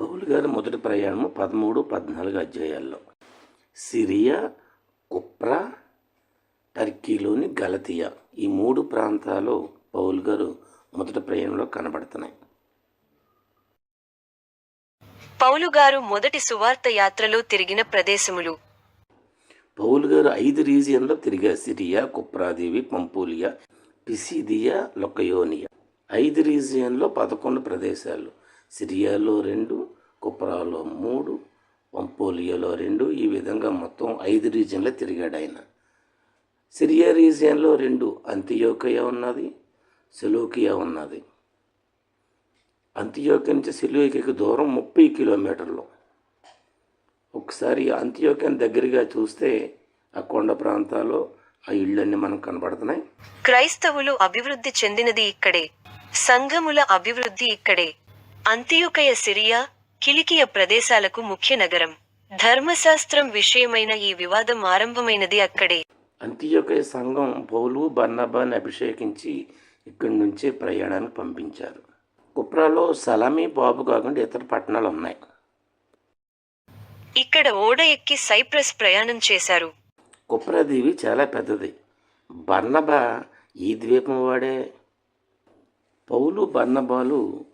పౌలు గారి మొదటి ప్రయాణము పదమూడు పద్నాలుగు అధ్యాయాల్లో. సిరియా కుప్రా టర్కీలోని గలతియా ఈ మూడు ప్రాంతాలు పౌలు గారు మొదటి ప్రయాణంలో కనబడుతున్నాయి. పౌలు గారు మొదటి సువార్త యాత్రలో తిరిగిన ప్రదేశములు. పౌలు గారు ఐదు రీజియన్లో తిరిగారు సిరియా కుప్రాదేవి పంపూలియా పిసిదియా లొకయోనియా. ఐదు రీజియన్లో పదకొండు ప్రదేశాలు. సిరియాలో రెండు కుప్రాలో మూడు పంపోలియోలో రెండు ఈ విధంగా మొత్తం ఐదు రీజియన్లో తిరిగాడు ఆయన. సిరియా రీజియన్లో రెండు అంత్యోకయ ఉన్నది సెలోకియా ఉన్నది. అంత్యోక నుంచి సెలోకియాకి దూరం ముప్పై కిలోమీటర్లు. ఒకసారి అంత్యోక్యం దగ్గరగా చూస్తే ఆ కొండ ప్రాంతాల్లో ఆ ఇళ్ళన్నీ మనకు కనబడుతున్నాయి. క్రైస్తవులు అభివృద్ధి చెందినది ఇక్కడే. సంఘముల అభివృద్ధి ఇక్కడే. అంత్యుకయ సిరియా కిలికియ ప్రదేశాలకు ముఖ్య నగరం. ధర్మశాస్త్రం విషయమైన ఈ వివాదం ఆరంభమైనది అక్కడే. అంత్యోకయ సంఘం పౌలు బర్నబాని అభిషేకించి ఇక్కడి నుంచే ప్రయాణానికి పంపించారు. కుప్రాలో సలామీ బాబు కాకుండా ఇతర పట్టణాలు ఉన్నాయి. ఇక్కడ ఓడ ఎక్కి సైప్రస్ ప్రయాణం చేశారు. కుప్రాదేవి చాలా పెద్దది. బర్నబా ఈ ద్వీపం వాడే. పౌలు బర్నబాలు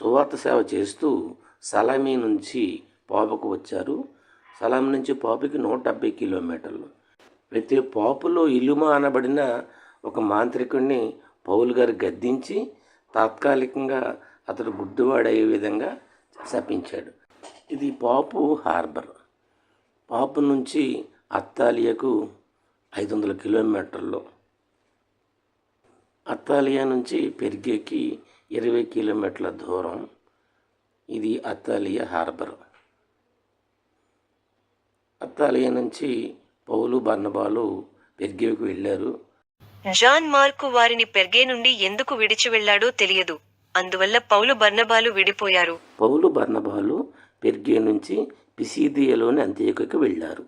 సువార్త సేవ చేస్తూ సలామీ నుంచి పాపకు వచ్చారు. సలామి నుంచి పాపుకి నూట డెబ్బై కిలోమీటర్లు. ప్రతి పాపులో ఇలుమ అనబడిన ఒక మాంత్రికుడిని పౌలు గారు గద్దించి తాత్కాలికంగా అతడు గుడ్డువాడయ్యే విధంగా శపించాడు ఇది పాపు హార్బర్. పాపు నుంచి అత్తాలియాకు ఐదు వందల కిలోమీటర్లు. అత్తాలియా నుంచి పెరిగేకి ఇరవై కిలోమీటర్ల దూరం ఇది అత్తాలియా హార్బర్. అత్తాలియా నుంచి పౌలు బర్నబాలు పెరిగేకి వెళ్ళారు. జాన్ మార్కు వారిని పెర్గే నుండి ఎందుకు విడిచి వెళ్ళాడో తెలియదు. అందువల్ల పౌలు బర్నబాలు విడిపోయారు. పౌలు బర్నబాలు పెరిగే నుంచి పిసిదియలోని అంత్యకుకి వెళ్ళారు.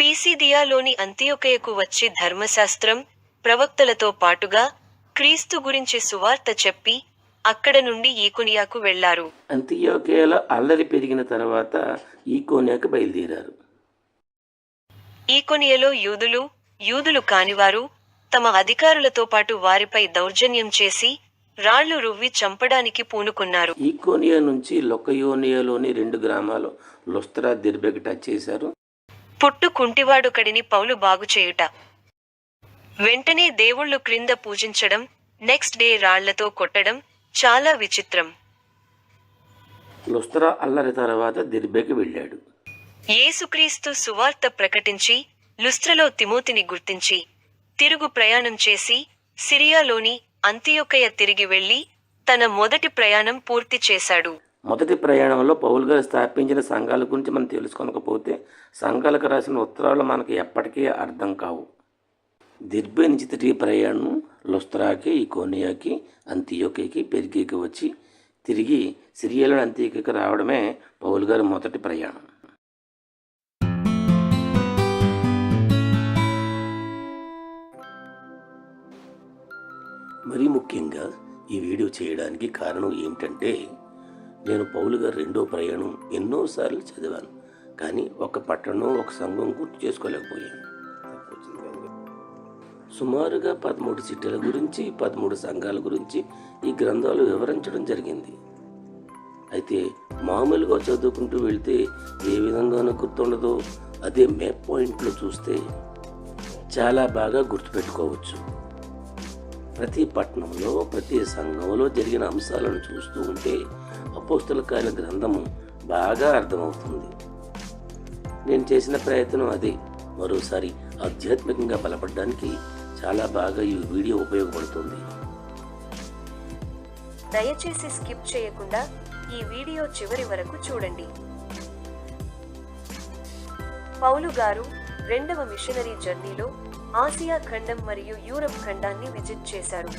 పీసిదియాలోని అంత్యోకయకు వచ్చి ధర్మశాస్త్రం ప్రవక్తలతో పాటుగా క్రీస్తు గురించి సువార్త చెప్పి అక్కడ నుండి ఈకునియాకు వెళ్ళారు అంత్యోకేలో అల్లరి పెరిగిన తర్వాత ఈ కోనేకు బయలుదేరారు. ఈకొనియలో యూదులు యూదులు కానివారు తమ అధికారులతో పాటు వారిపై దౌర్జన్యం చేసి రాళ్ళు రువ్వి చంపడానికి పూనుకున్నారు. ఈకోనియా నుంచి లొకయోనియాలోని రెండు గ్రామాలు లుస్త్రా దిర్బెకి టచ్ చేశారు. పుట్టు కుంటివాడు కడిని పౌలు బాగుచేయుట వెంటనే దేవుళ్ళు క్రింద పూజించడం నెక్స్ట్ డే రాళ్ళతో కొట్టడం చాలా విచిత్రం. లుస్త్రా అల్లరి తర్వాత దిర్బెకి వెళ్ళాడు. యేసుక్రీస్తు సువార్త ప్రకటించి లుస్త్రలో తిమోతిని గుర్తించి తిరుగు ప్రయాణం చేసి సిరియాలోని అంత్యోకయ తిరిగి వెళ్ళి తన మొదటి ప్రయాణం పూర్తి చేశాడు. మొదటి ప్రయాణంలో పౌలు గారు స్థాపించిన సంఘాల గురించి మనం తెలుసుకోనకపోతే సంఘాలకు రాసిన ఉత్తరాలు మనకు ఎప్పటికీ అర్థం కావు. దిర్బే నుంచి తిరిగి ప్రయాణం లొస్త్రాకి ఇకోనియాకి అంత్యోకేకి పెరిగేకి వచ్చి తిరిగి సిరియాలోని అంత్యోకేకి రావడమే పౌలు గారి మొదటి ప్రయాణం. మరీ ముఖ్యంగా ఈ వీడియో చేయడానికి కారణం ఏమిటంటే నేను పౌలు గారు రెండో ప్రయాణం ఎన్నోసార్లు చదివాను కానీ ఒక పట్టణం ఒక సంఘం గుర్తు చేసుకోలేకపోయాను. సుమారుగా పదమూడు సిటీల గురించి పదమూడు సంఘాల గురించి ఈ గ్రంథాలు వివరించడం జరిగింది. అయితే మామూలుగా చదువుకుంటూ వెళ్తే ఏ విధంగానూ గుర్తుండదో. అదే మ్యాప్ పాయింట్లో చూస్తే చాలా బాగా గుర్తుపెట్టుకోవచ్చు. ప్రతి పట్టణంలో ప్రతి సంఘంలో జరిగిన అంశాలను చూస్తూ ఉంటే అపోస్తుల కార్య గ్రంథము బాగా అర్థమవుతుంది. నేను చేసిన ప్రయత్నం అదే. మరోసారి ఆధ్యాత్మికంగా బలపడడానికి చాలా బాగా ఈ వీడియో ఉపయోగపడుతుంది. దయచేసి స్కిప్ చేయకుండా ఈ వీడియో చివరి వరకు చూడండి. పౌలు గారు రెండవ మిషనరీ జర్నీలో ఆసియా ఖండం మరియు యూరప్ ఖండాన్ని విజిట్ చేశారు.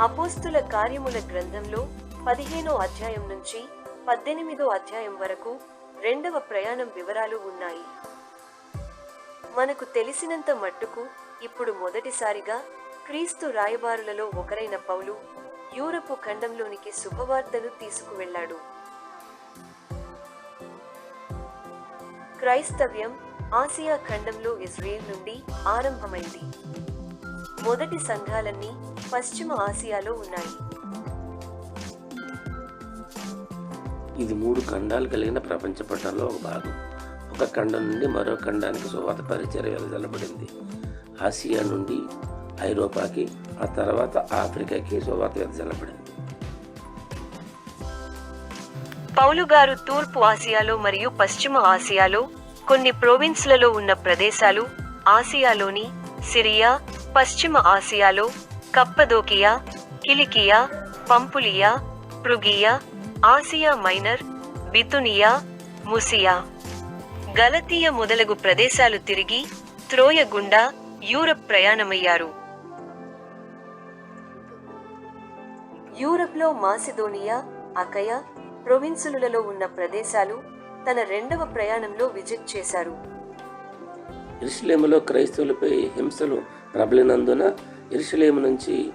అపోస్తుల కార్యముల గ్రంథంలో పదిహేనో అధ్యాయం నుంచి పద్దెనిమిదో అధ్యాయం వరకు రెండవ ప్రయాణం వివరాలు ఉన్నాయి. మనకు తెలిసినంత మట్టుకు ఇప్పుడు మొదటిసారిగా క్రీస్తు రాయబారులలో ఒకరైన పౌలు యూరపు ఖండంలోనికి శుభవార్తను తీసుకువెళ్ళాడు క్రైస్తవ్యం ఆసియా ఖండంలో ఇజ్రాయెల్ నుండి ఆరంభమైంది. మొదటి సంఘాలన్నీ పశ్చిమ ఆసియాలో ఉన్నాయి. ఇది మూడు ఖండాలు కలిగిన ప్రపంచ పట్టణంలో ఒక భాగం. ఒక్క ఖండం నుండి మరో ఖండానికి సువాత పరిచయం వెదజల్లబడింది. ఆసియా నుండి ఐరోపాకి ఆ తర్వాత ఆఫ్రికాకి సువాత వెదజల్లబడింది. పౌలు గారు తూర్పు ఆసియాలో మరియు పశ్చిమ ఆసియాలో కొన్ని ప్రోవిన్స్లలో ఉన్న ప్రదేశాలు ఆసియాలోని సిరియా పశ్చిమ ఆసియాలో కప్పదోకియా కిలికియా పంపులియా పృగియా ఆసియా మైనర్ బితునియా ముసియా. గలతీయ మొదలగు ప్రదేశాలు తిరిగి త్రోయ గుండా యూరప్ ప్రయాణమయ్యారు. యూరప్లో మాసిదోనియా అకయ ప్రొవిన్సులలో ఉన్న ప్రదేశాలు తన రెండవ ప్రయాణంలో విజిట్ చేశారు. ఇరుషులేములో క్రైస్తవులపై హింసలు ప్రబలినందున ఇరుషులేము నుంచి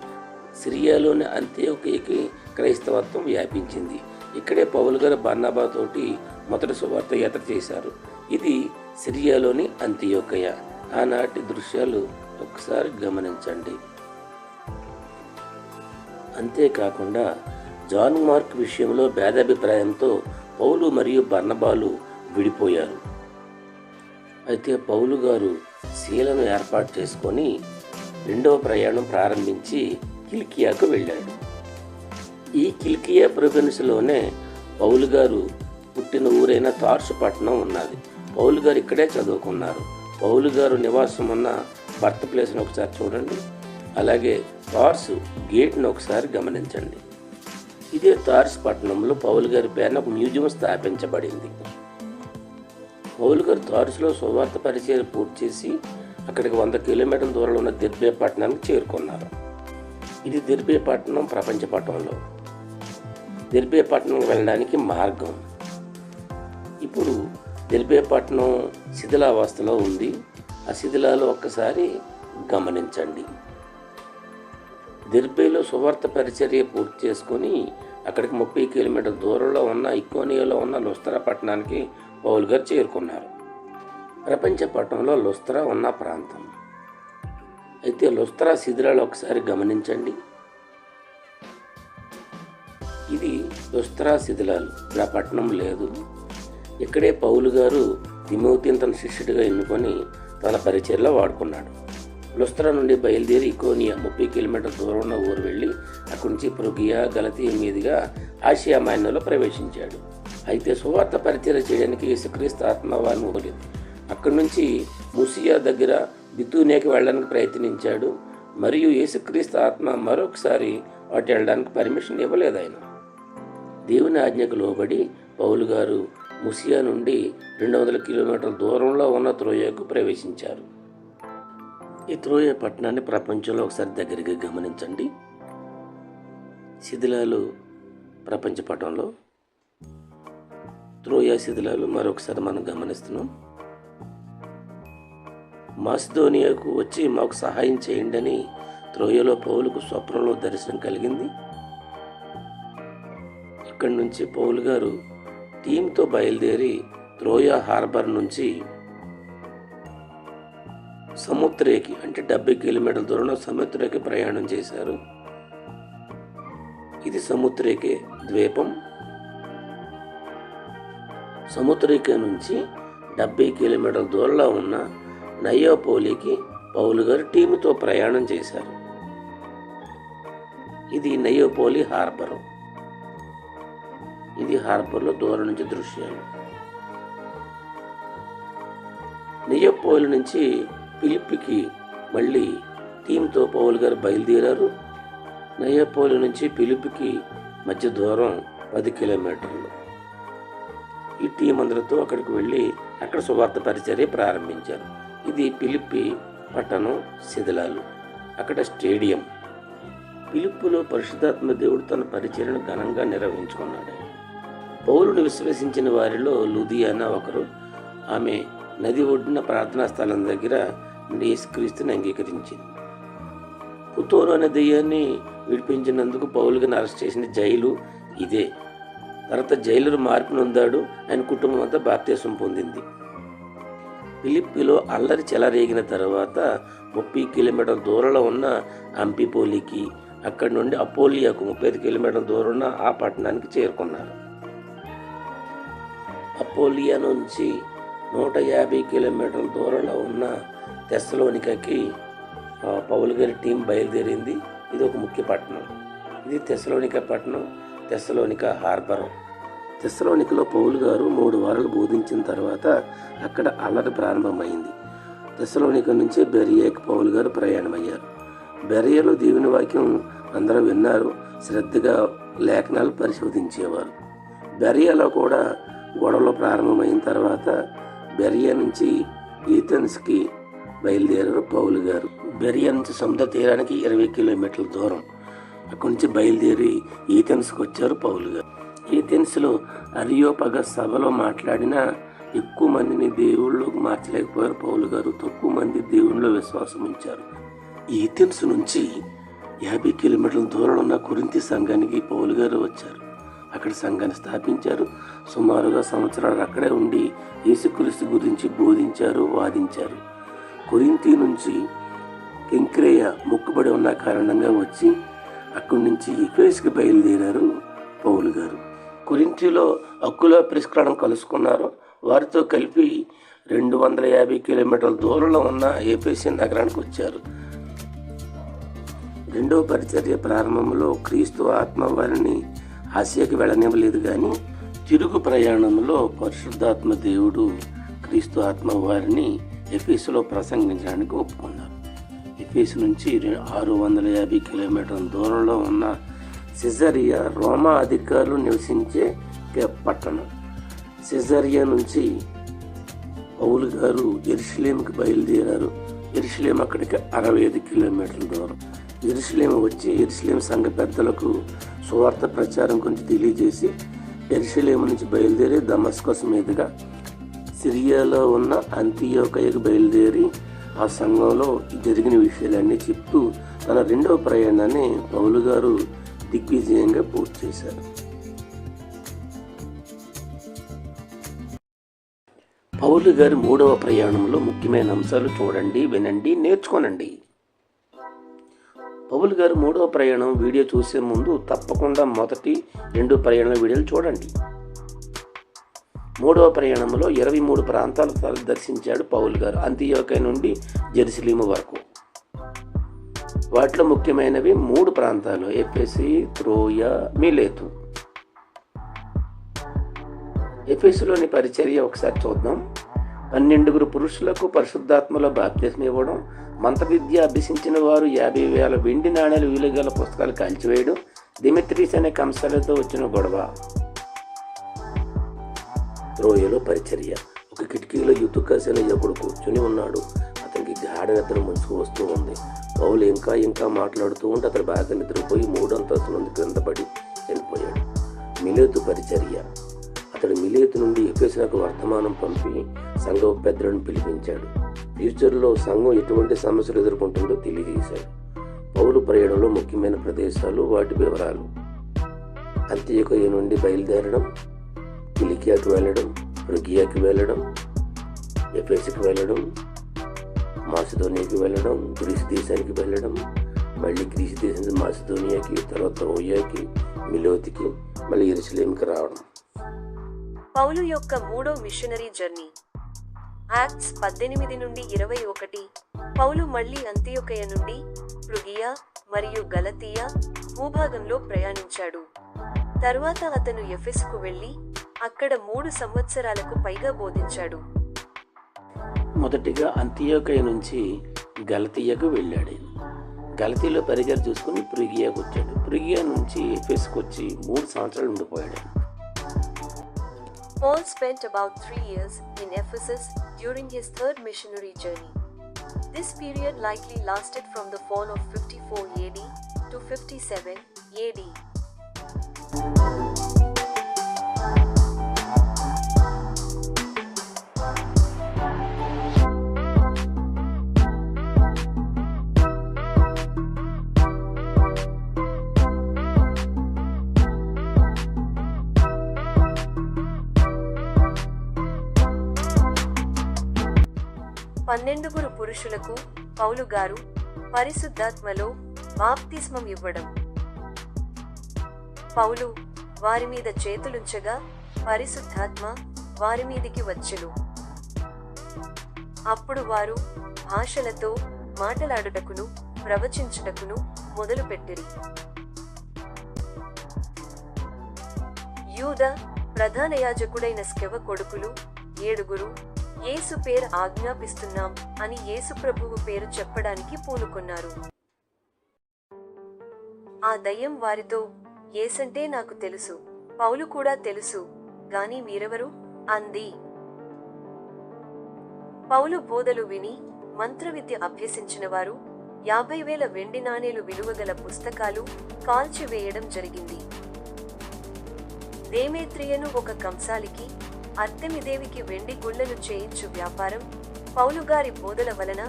సిరియాలోని అంత్యోకియకి క్రైస్తవత్వం వ్యాపించింది. ఇక్కడే పౌలు గారు బర్నాబా తోటి మొదటి సువార్త యాత్ర చేశారు. ఇది సిరియాలోని అంత్యోకయ. ఆనాటి దృశ్యాలు ఒకసారి గమనించండి. అంతేకాకుండా జాన్ మార్క్ విషయంలో భేదాభిప్రాయంతో పౌలు మరియు బర్ణబాలు విడిపోయారు. అయితే పౌలు గారు శీలను ఏర్పాటు చేసుకొని రెండవ ప్రయాణం ప్రారంభించి కిల్కియాకు వెళ్ళాడు. ఈ కిల్కియా ప్రొవిన్స్లోనే పౌలు గారు పుట్టిన ఊరైన తార్సు పట్టణం ఉన్నది. పౌలు గారు ఇక్కడే చదువుకున్నారు. పౌలు గారు నివాసం ఉన్న భర్త ప్లేస్ని ఒకసారి చూడండి. అలాగే టార్స్ గేట్ను ఒకసారి గమనించండి. ఇదే తార్స్ పట్టణంలో పౌలు గారి పేరున ఒక మ్యూజియం స్థాపించబడింది. పౌలు గారు తారుసులో సువార్త పరిచయం పూర్తి చేసి అక్కడికి వంద కిలోమీటర్ల దూరంలో ఉన్న దిర్బే పట్టణానికి చేరుకున్నారు. ఇది దిర్బే పట్టణం ప్రపంచ పట్టణంలో దిర్బే పట్టణం వెళ్ళడానికి మార్గం. ఇప్పుడు దిర్బే శిథిలావస్థలో ఉంది ఆ శిథిలాలు ఒక్కసారి గమనించండి. దిర్బేలో సువార్త పరిచర్య పూర్తి చేసుకొని అక్కడికి ముప్పై కిలోమీటర్ దూరంలో ఉన్న ఇకోనియాలో ఉన్న లుస్త్రా పట్టణానికి పౌల్ గారు చేరుకున్నారు. ప్రపంచ పట్టణంలో లుస్త్రా ఉన్న ప్రాంతం. అయితే లుస్త్రా శిథిలాలు ఒకసారి గమనించండి. ఇది లుస్త్రా శిథిలాలు. నా పట్టణం లేదు. ఇక్కడే పౌలు గారు తిమోతిని తన శిష్యుడిగా ఎన్నుకొని తన పరిచయలో వాడుకున్నాడు. లుస్త్రా నుండి బయలుదేరి ఇకోనియా ముప్పై కిలోమీటర్ దూరం ఉన్న ఊరు వెళ్ళి అక్కడి నుంచి ప్రొగియా గలతీయ మీదుగా ఆసియా మైనలో ప్రవేశించాడు. అయితే సువార్త పరిచయం చేయడానికి యేసుక్రీస్తు ఆత్మ వారిని వదిలేదు. అక్కడి నుంచి ముసియా దగ్గర బితూనేకి వెళ్ళడానికి ప్రయత్నించాడు. మరియు యేసుక్రీస్తు ఆత్మ మరొకసారి వాటి వెళ్ళడానికి పర్మిషన్ ఇవ్వలేదు ఆయన. దేవుని ఆజ్ఞకు లోబడి పౌలు గారు ముసియా నుండి రెండు వందల కిలోమీటర్ల దూరంలో ఉన్న త్రోయకు ప్రవేశించారు. ఈ త్రోయ పట్టణాన్ని ప్రపంచంలో ఒకసారి దగ్గరగా గమనించండి. శిథిలాలు ప్రపంచ పటంలో. త్రోయా శిథిలాలు మరొకసారి మనం గమనిస్తున్నాం. మాసిదోనియాకు వచ్చి మాకు సహాయం చేయండి అని త్రోయలో పౌలుకు స్వప్నంలో దర్శనం కలిగింది. ఇక్కడి నుంచి పౌలు గారు టీంతో బయలుదేరి త్రోయా హార్బర్ నుంచి సముద్రేకి అంటే డెబ్బై కిలోమీటర్ల దూరంలో సముద్రేకి ప్రయాణం చేశారు. ఇది సముద్రేకే ద్వీపం. సముద్రేకే నుంచి డెబ్బై కిలోమీటర్ల దూరంలో ఉన్న నయోపోలికి పౌలు గారు టీముతో ప్రయాణం చేశారు. ఇది నయోపోలి హార్బరు. ఇది హార్బర్లో దూరం నుంచి దృశ్యాలు నియోపోలి నుంచి పిలిపికి మళ్ళీ టీంతో పౌల్ గారు బయలుదేరారు. నయోపోలి నుంచి పిలిపికి మధ్య దూరం పది కిలోమీటర్లు. ఈ టీం అందరితో అక్కడికి వెళ్ళి అక్కడ సువార్త పరిచర్య ప్రారంభించారు. ఇది పిలిపి పట్టణం శిథిలాలు. అక్కడ స్టేడియం. పిలుపులో పరిశుధాత్మ దేవుడు తన పరిచర్యను ఘనంగా నిర్వహించుకున్నాడు. పౌరుని విశ్వసించిన వారిలో లుధియానా ఒకరు. ఆమె నది ఒడ్డున ప్రార్థనా స్థలం దగ్గర నుండి యేసుక్రీస్తుని అంగీకరించింది. పుతోరు అనే దెయ్యాన్ని విడిపించినందుకు పౌలుగా అరెస్ట్ చేసిన జైలు ఇదే. తర్వాత జైలు మార్పు నొందాడు. ఆయన కుటుంబం అంతా బాప్తీసం పొందింది. ఫిలిప్పిలో అల్లరి చెలరేగిన తర్వాత ముప్పై కిలోమీటర్ల దూరంలో ఉన్న అంపిపోలికి అక్కడి నుండి అపోలియాకు ముప్పై ఐదు కిలోమీటర్ల దూరం ఉన్న ఆ పట్టణానికి చేరుకున్నారు. అపోలియా నుంచి నూట యాభై కిలోమీటర్ల దూరంలో ఉన్న తెస్సలోనికకి పౌలు గారి టీం బయలుదేరింది. ఇది ఒక ముఖ్య పట్టణం. ఇది తెస్సలోనిక పట్టణం తెస్సలోనిక హార్బర్. తెస్సలోనికలో పౌలు గారు మూడు వారాలు బోధించిన తర్వాత అక్కడ అల్లరి ప్రారంభమైంది. తెస్సలోనిక నుంచి బెరియాకి పౌలు గారు ప్రయాణమయ్యారు. బెరియలో దేవుని వాక్యం అందరూ విన్నారు. శ్రద్ధగా లేఖనాలు పరిశోధించేవారు. బెరియాలో కూడా గొడవలు ప్రారంభమైన తర్వాత బెరియా నుంచి ఈథెన్స్కి బయలుదేరారు పౌలు గారు. బెరియా నుంచి సముద్ర తీరానికి ఇరవై కిలోమీటర్ల దూరం. అక్కడి నుంచి బయలుదేరి ఈథెన్స్కి వచ్చారు పౌలు గారు. ఈథెన్స్లో అరియోపగ సభలో మాట్లాడిన ఎక్కువ మందిని దేవుళ్ళు మార్చలేకపోయారు పౌలు గారు. తక్కువ మంది దేవుళ్ళలో విశ్వాసం ఉంచారు. ఈథెన్స్ నుంచి యాభై కిలోమీటర్ల దూరంలో ఉన్న కురింతి సంఘానికి పౌలు గారు వచ్చారు. అక్కడ సంఘాన్ని స్థాపించారు. సుమారుగా సంవత్సరాలు అక్కడే ఉండి యేసుక్రీస్తు గురించి బోధించారు వాదించారు. కొరింతి నుంచి కెంక్రేయ మొక్కుబడి ఉన్న కారణంగా వచ్చి అక్కడి నుంచి ఇఫేస్కి బయలుదేరారు పౌలు గారు. కొరింతిలో అక్కుల పరిష్కారం కలుసుకున్నారు. వారితో కలిపి రెండు వందల యాభై కిలోమీటర్ల దూరంలో ఉన్న ఏపీసీ నగరానికి వచ్చారు. రెండవ పరిచర్య ప్రారంభంలో క్రీస్తు ఆత్మ వారిని ఆసియాకి వెళ్ళనివ్వలేదు కానీ తిరుగు ప్రయాణంలో పరిశుద్ధాత్మ దేవుడు క్రీస్తు ఆత్మ వారిని ఎఫీసులో ప్రసంగించడానికి ఒప్పుకున్నారు. ఎఫీసు నుంచి ఆరు వందల యాభై కిలోమీటర్ల దూరంలో ఉన్న సిజరియా రోమా అధికారులు నివసించే పట్టణం. సిజరియా నుంచి పౌలు గారు ఎరుసలేంకి బయలుదేరారు. ఎరుసలేం అక్కడికి అరవై ఐదు కిలోమీటర్ల దూరం. ఎరుసలేం వచ్చి ఎరుసలేం సంఘ పెద్దలకు సువార్త ప్రచారం గురించి తెలియజేసి ఎరుసలేం నుంచి బయలుదేరి దమస్కస్ మీదుగా సిరియాలో ఉన్న అంత్యోకయకు బయలుదేరి ఆ సంఘంలో జరిగిన విషయాలన్నీ చెప్తూ తన రెండవ ప్రయాణాన్ని పౌలు గారు దిగ్విజయంగా పూర్తి చేశారు. పౌలు గారి మూడవ ప్రయాణంలో ముఖ్యమైన అంశాలు చూడండి వినండి నేర్చుకోనండి. పౌల్ గారు మూడవ ప్రయాణం వీడియో చూసే ముందు తప్పకుండా మొదటి రెండు ప్రయాణాల వీడియోలు చూడండి. మూడవ ప్రయాణంలో ఇరవై మూడు ప్రాంతాలు దర్శించాడు పౌల్ గారు అంత్యోకయ నుండి జెరూసలేము వరకు. వాటిలో ముఖ్యమైనవి మూడు ప్రాంతాలు ఎఫెసి త్రోయ మిలేతు. ఎఫెసులోని పరిచర్య ఒకసారి చూద్దాం. పన్నెండుగురు పురుషులకు పరిశుద్ధాత్మలో బాప్తిస్మ ఇవ్వడం మంత్ర విద్య అభ్యసించిన వారు యాభై వేల వెండి నాణ్యాలు వీలుగల పుస్తకాలు కాల్చివేయడం దిమిత్రీస్ అనే కంసాలతో వచ్చిన గొడవ. త్రోయలో పరిచర్య. ఒక కిటికీలో యుతుకాసిన యువకుడు కూర్చుని ఉన్నాడు. అతనికి గాఢ నిద్ర ముంచుకు వస్తూ ఉంది. పౌలు ఇంకా ఇంకా మాట్లాడుతూ ఉంటే అతను బాగా నిద్రపోయి మూడు అంతస్తుల క్రింద పడి చనిపోయాడు. మిలేతు పరిచర్య. అతడు మిలేతు నుండి ఎఫెసునకు వర్తమానం పంపి సంఘం పెద్దలను పిలిపించాడు. ఫ్యూచర్లో సంఘం ఎటువంటి సమస్యలు ఎదుర్కొంటుందో తెలియజేశాడు. పౌలు ప్రయాణంలో ముఖ్యమైన ప్రదేశాలు వాటి వివరాలు. అంత్యకొయ్య నుండి బయలుదేరడం కిలికియాకి వెళ్ళడం రుగియాకి వెళ్ళడం ఎఫెస్కి వెళ్ళడం మాసిదోనియాకి వెళ్ళడం గ్రీస్ దేశానికి వెళ్ళడం మళ్ళీ గ్రీస్ దేశం నుంచి మాసిదోనియాకి తర్వాత రోయాకి మిలోతికి మళ్ళీ ఎరుసలేంకి రావడం. పౌలు యొక్క మూడో మిషనరీ జర్నీ. యాక్ట్స్ పద్దెనిమిది నుండి ఇరవై ఒకటి పౌలు మళ్ళీ అంత్యోకయ నుండి పృగియా మరియు గలతీయా భూభాగంలో ప్రయాణించాడు. తరువాత అతను ఎఫెస్కు వెళ్ళి అక్కడ మూడు సంవత్సరాలకు పైగా బోధించాడు. మొదటిగా అంత్యోకయ నుంచి గలతీయకు వెళ్ళాడు. గలతీలో పరిగారు చూసుకుని ప్రిగియాకు వచ్చాడు. ప్రిగియా నుంచి ఎఫెస్కి వచ్చి మూడు సంవత్సరాలు ఉండిపోయాడు. Paul spent about three years in Ephesus during his third missionary journey. This period likely lasted from the fall of 54 AD to 57 AD. పన్నెండుగురు పురుషులకు పౌలు గారు పరిశుద్ధాత్మలో బాప్తిస్మం ఇవ్వడం. పౌలు వారి మీద చేతులుంచగా పరిశుద్ధాత్మ వారి మీదికి వచ్చెను. అప్పుడు వారు భాషలతో మాటలాడుటకును ప్రవచించుటకును మొదలుపెట్టిరి యూద ప్రధాన యాజకుడైన స్కెవ కొడుకులు ఏడుగురు యేసు పేరు ఆజ్ఞాపిస్తున్నాం అని యేసు ప్రభువు పేరు చెప్పడానికి పూనుకున్నారు. ఆ దయ్యం వారితో ఏసంటే నాకు తెలుసు పౌలు కూడా తెలుసు గాని మీరెవరు? అంది. పౌలు బోధలు విని మంత్రవిద్య అభ్యసించిన వారు యాభై వేల వెండి నాణేలు విలువగల పుస్తకాలు కాల్చివేయడం జరిగింది. దేమేత్రియను ఒక కంసాలికి అర్తెమిదేవికి వెండి గుండెలు చేయించు వ్యాపారం పౌలుగారి బోధల వలన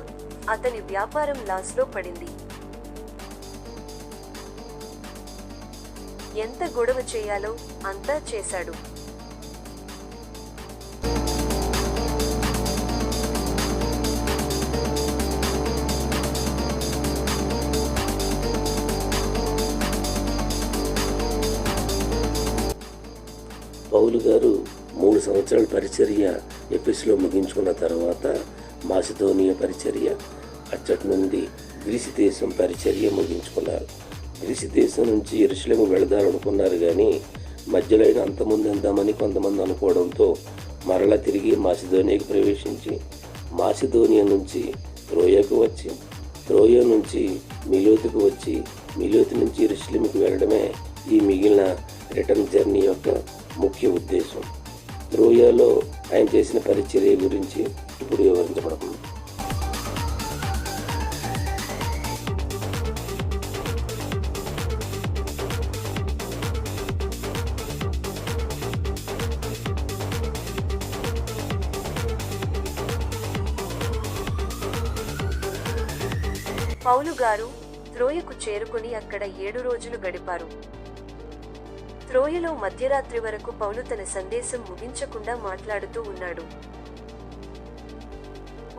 అతని వ్యాపారం లాస్లో పడింది. ఎంత గొడవ చేయాలో అంతా చేశాడు. పౌలు గారు మూడు సంవత్సరాల పరిచర్య ఎపిస్లో ముగించుకున్న తర్వాత మాసిధోనియ పరిచర్య అచ్చటి నుండి గ్రీసు దేశం పరిచర్య ముగించుకున్నారు. గ్రీసు దేశం నుంచి ఇరుషులకు వెళదాలనుకున్నారు కానీ మధ్యలో అయినా అంతమంది వెళ్దామని కొంతమంది అనుకోవడంతో మరలా తిరిగి మాసిధోనియాకి ప్రవేశించి మాసిధోనియా నుంచి త్రోయకు వచ్చి త్రోయ నుంచి మిలోతుకు వచ్చి మిలోతు నుంచి ఎరుసలేముకి వెళ్ళడమే ఈ మిగిలిన రిటర్న్ జర్నీ యొక్క ముఖ్య ఉద్దేశం. త్రోయాలో ఆయన చేసిన పరిచర్య గురించి ఇప్పుడు వివరించబడుతుంది. పౌలు గారు త్రోయకు చేరుకుని అక్కడ ఏడు రోజులు గడిపారు. త్రోయలో మధ్యరాత్రి వరకు పౌలు తన సందేశం ముగించకుండా మాట్లాడుతూ ఉన్నాడు.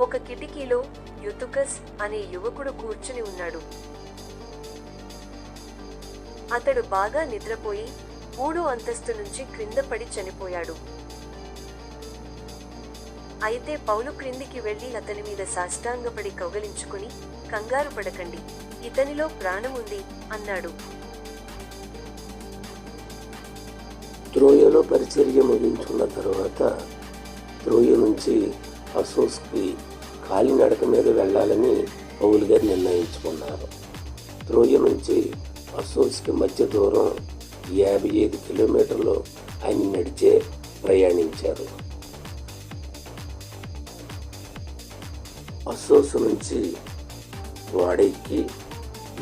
ఒక కిటికీలో యుతుకస్ అనే యువకుడు కూర్చుని ఉన్నాడు. అతడు బాగా నిద్రపోయి మూడో అంతస్తు నుంచి క్రింద పడి చనిపోయాడు. అయితే పౌలు క్రిందికి వెళ్ళి అతని మీద సాష్టాంగపడి కౌగలించుకుని కంగారు పడకండి ఇతనిలో ప్రాణముంది అన్నాడు. త్రోయలో పరిచర్య ముగించుకున్న తర్వాత త్రోయ నుంచి అసోస్కి కాలినడక మీద వెళ్ళాలని పౌలు గారు నిర్ణయించుకున్నారు. త్రోయ నుంచి అసోస్కి మధ్య దూరం యాభై ఐదు కిలోమీటర్లు ఆయన నడిచే ప్రయాణించారు. అసోస్ నుంచి వాడెక్కి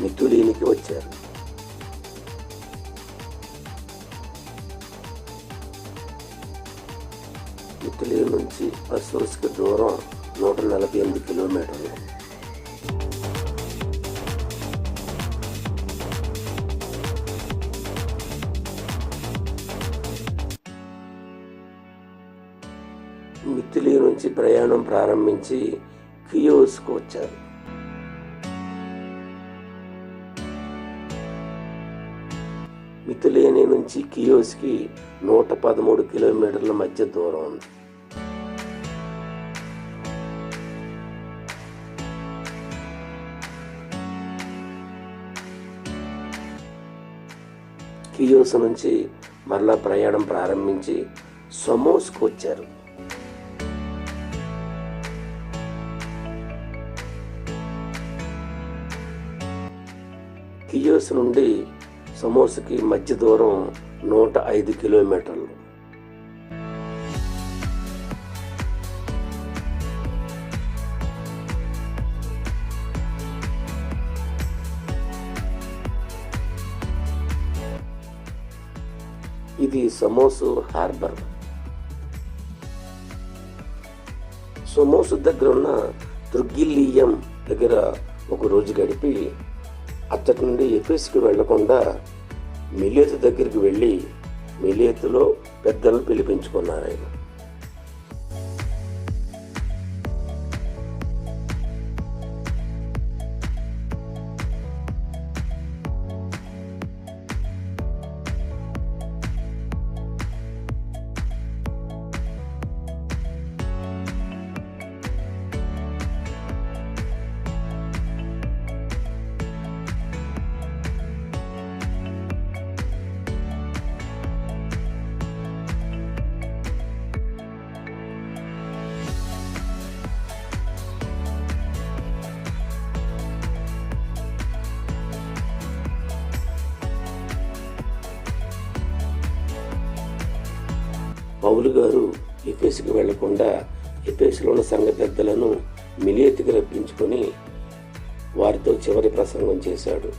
మితులీనికి వచ్చారు. ఇటలీ నుంచి అసోస్కి దూరం నూట నలభై ఎనిమిది కిలోమీటర్లు. మిథిలీ నుంచి ప్రయాణం ప్రారంభించి కియోస్కు వచ్చారు. మిథిలేని నుంచి కియోస్కి నూట పదమూడు కిలోమీటర్ల మధ్య దూరం ఉంది. కియోస్ నుంచి మరలా ప్రయాణం ప్రారంభించి సమోస్కు వచ్చారు. కియోస్ నుండి సమోస్కి మధ్య దూరం నూట ఐదు కిలోమీటర్లు. సమోసు హార్బర్ సమోసు దగ్గర ఉన్న దుర్గిల్లియం దగ్గర ఒక రోజు గడిపి అచ్చటి నుండి ఎఫెస్కి వెళ్ళకుండా మిలేతు దగ్గరికి వెళ్ళి మిలేతులో పెద్దలను పిలిపించుకున్నారు ఆయన. పౌలు గారు ఎఫేసుకు వెళ్ళకుండా ఎఫేసులో ఉన్న సంఘ పెద్దలను మిలియతికి రప్పించుకొని వారితో చివరి ప్రసంగం చేశాడు.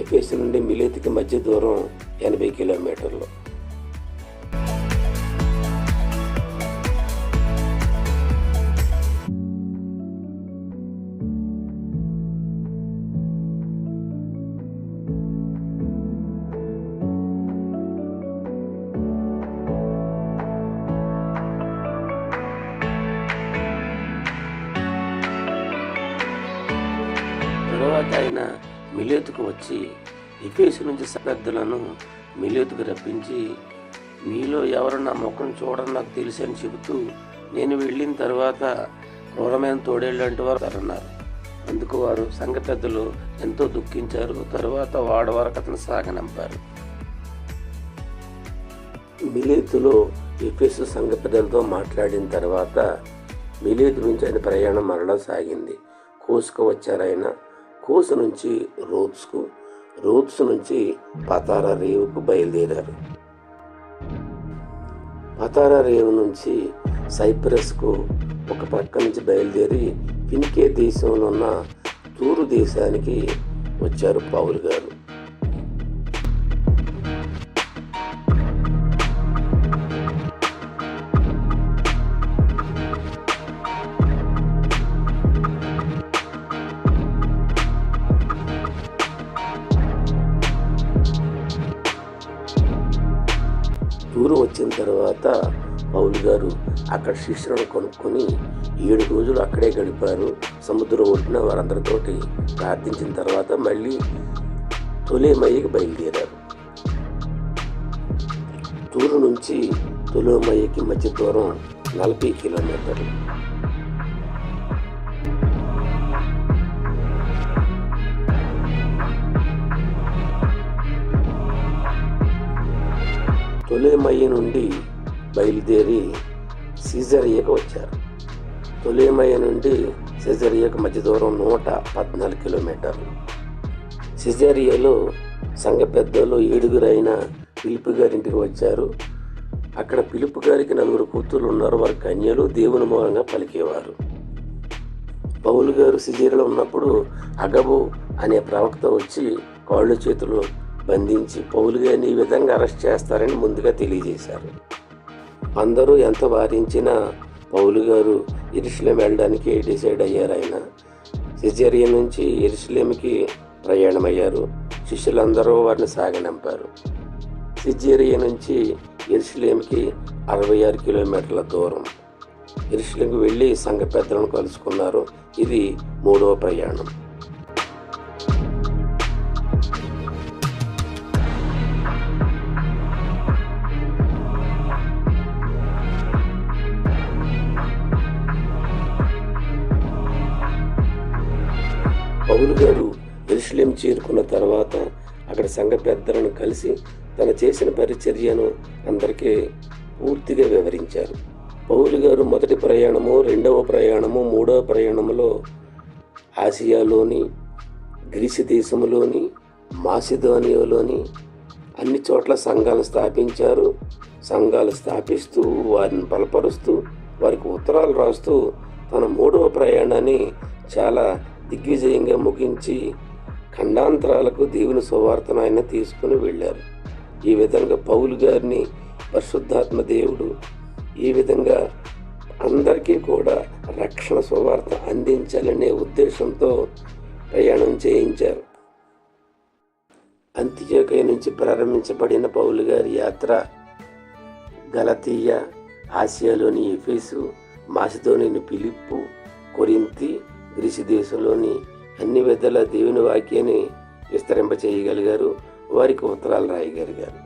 ఎఫేసు నుండి మిలేతికి మధ్య దూరం ఎనభై కిలోమీటర్లు. తరువాత ఆయన మిలేతుకు వచ్చి ఎఫేసు నుంచి పెద్దలను మిలేతుకు రప్పించి మీలో ఎవరు నా ముఖం చూడడం నాకు తెలుసు అని చెబుతూ నేను వెళ్ళిన తర్వాత క్రూరమైన తోడేళ్ళు వారు అన్నారు అందుకు వారు సంఘ పెద్దలు ఎంతో దుఃఖించారు. తరువాత వాడ వరకు అతను సాగనంపారు మిలేతులో ఎఫెసు సంఘ పెద్దలతో మాట్లాడిన తర్వాత మిలేతు నుంచి ఆయన ప్రయాణం మరలా సాగింది. కోసుకు వచ్చారు ఆయన. కోసు నుంచి రోడ్స్కు రోడ్స్ నుంచి పతారా రేవుకు బయలుదేరారు. పతారా రేవు నుంచి సైప్రస్కు ఒక పక్క నుంచి బయలుదేరి ఫినికే దేశంలో ఉన్న తూరు దేశానికి వచ్చారు పౌలు గారు అక్కడ శిష్యులను కొనుక్కొని ఏడు రోజులు అక్కడే గడిపారు. సముద్రం ఒడ్డున వారందరితోటి ప్రార్థించిన తర్వాత మళ్ళీ తొలేమయ్యకి బయలుదేరారు. తూరు నుంచి తొలేమయ్యకి మధ్య దూరం నలభై కిలోమీటర్లు. తొలేమయ్య నుండి బయలుదేరి సిజరియాకు వచ్చారు. తొలిమయ నుండి సిజరియాకు మధ్య దూరం నూట పద్నాలుగు కిలోమీటర్లు. సిజరియాలో సంఘ పెద్దలు ఏడుగురైన పిలుపు గారింటికి వచ్చారు. అక్కడ పిలుపు గారికి నలుగురు కూతురు ఉన్నారు. వారి కన్యలు దేవుని మూలంగా పలికేవారు. పౌలు గారు సిజేరిలో ఉన్నప్పుడు అగబు అనే ప్రవక్త వచ్చి కాళ్ళు చేతులు బంధించి పౌలు గారిని ఈ విధంగా అరెస్ట్ చేస్తారని ముందుగా తెలియజేశారు. అందరూ ఎంత వారించినా పౌలు గారు ఇరుషులేం వెళ్ళడానికి డిసైడ్ అయ్యారు ఆయన. సిజేరియా నుంచి ఎరుసలేంకి ప్రయాణమయ్యారు. శిష్యులందరూ వారిని సాగనంపారు సిజేరియా నుంచి ఎరుసలేంకి అరవై ఆరు కిలోమీటర్ల దూరం. ఎరుసలేంకి వెళ్ళి సంఘ పెద్దలను కలుసుకున్నారు. ఇది మూడవ ప్రయాణం. పౌలు గారు ఎరుసలేం చేరుకున్న తర్వాత అక్కడ సంఘ పెద్దలను కలిసి తన చేసిన పరిచర్యను అందరికీ పూర్తిగా వివరించారు. పౌలు గారు మొదటి ప్రయాణము రెండవ ప్రయాణము మూడవ ప్రయాణములో ఆసియాలోని గ్రీసు దేశంలోని మాసిధోనియాలోని అన్ని చోట్ల సంఘాలు స్థాపించారు. సంఘాలు స్థాపిస్తూ వారిని బలపరుస్తూ వారికి ఉత్తరాలు రాస్తూ తన మూడవ ప్రయాణాన్ని చాలా దిగ్విజయంగా ముగించి ఖండాంతరాలకు దేవుని సువార్తను ఆయన తీసుకుని వెళ్ళారు. ఈ విధంగా పౌలు గారిని పరిశుద్ధాత్మ దేవుడు ఈ విధంగా అందరికీ కూడా రక్షణ సువార్త అందించాలనే ఉద్దేశంతో ప్రయాణం చేయించారు. అంత్యకయ నుంచి ప్రారంభించబడిన పౌలు గారి యాత్ర గలతీయ ఆసియాలోని ఎఫేసు మాసిదోనిని పిలిప్పు కొరింతి గ్రీసు దేశంలోని అన్ని విధాల దేవుని వాక్యాన్ని విస్తరింపచేయగలిగారు. వారికి ఉత్తరాలు రాయగలిగారు.